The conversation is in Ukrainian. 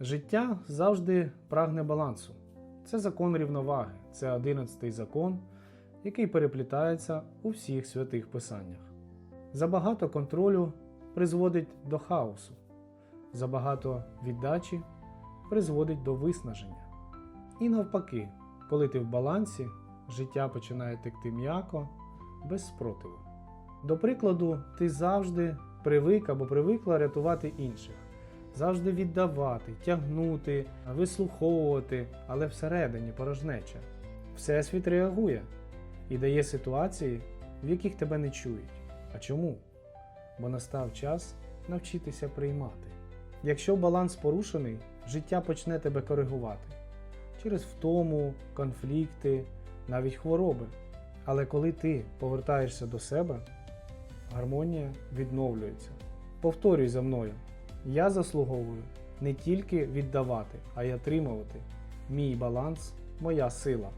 Життя завжди прагне балансу. Це закон рівноваги, це одинадцятий закон, який переплітається у всіх святих писаннях. Забагато контролю призводить до хаосу, забагато віддачі призводить до виснаження. І навпаки, коли ти в балансі, життя починає текти м'яко, без спротиву. До прикладу, ти завжди привик або привикла рятувати інших, завжди віддавати, тягнути, вислуховувати, але всередині порожнеча. Всесвіт реагує і дає ситуації, в яких тебе не чують. А чому? Бо настав час навчитися приймати. Якщо баланс порушений, життя почне тебе коригувати через втому, конфлікти, навіть хвороби. Але коли ти повертаєшся до себе, гармонія відновлюється. Повторюй за мною: я заслуговую не тільки віддавати, а й отримувати. Мій баланс моя сила.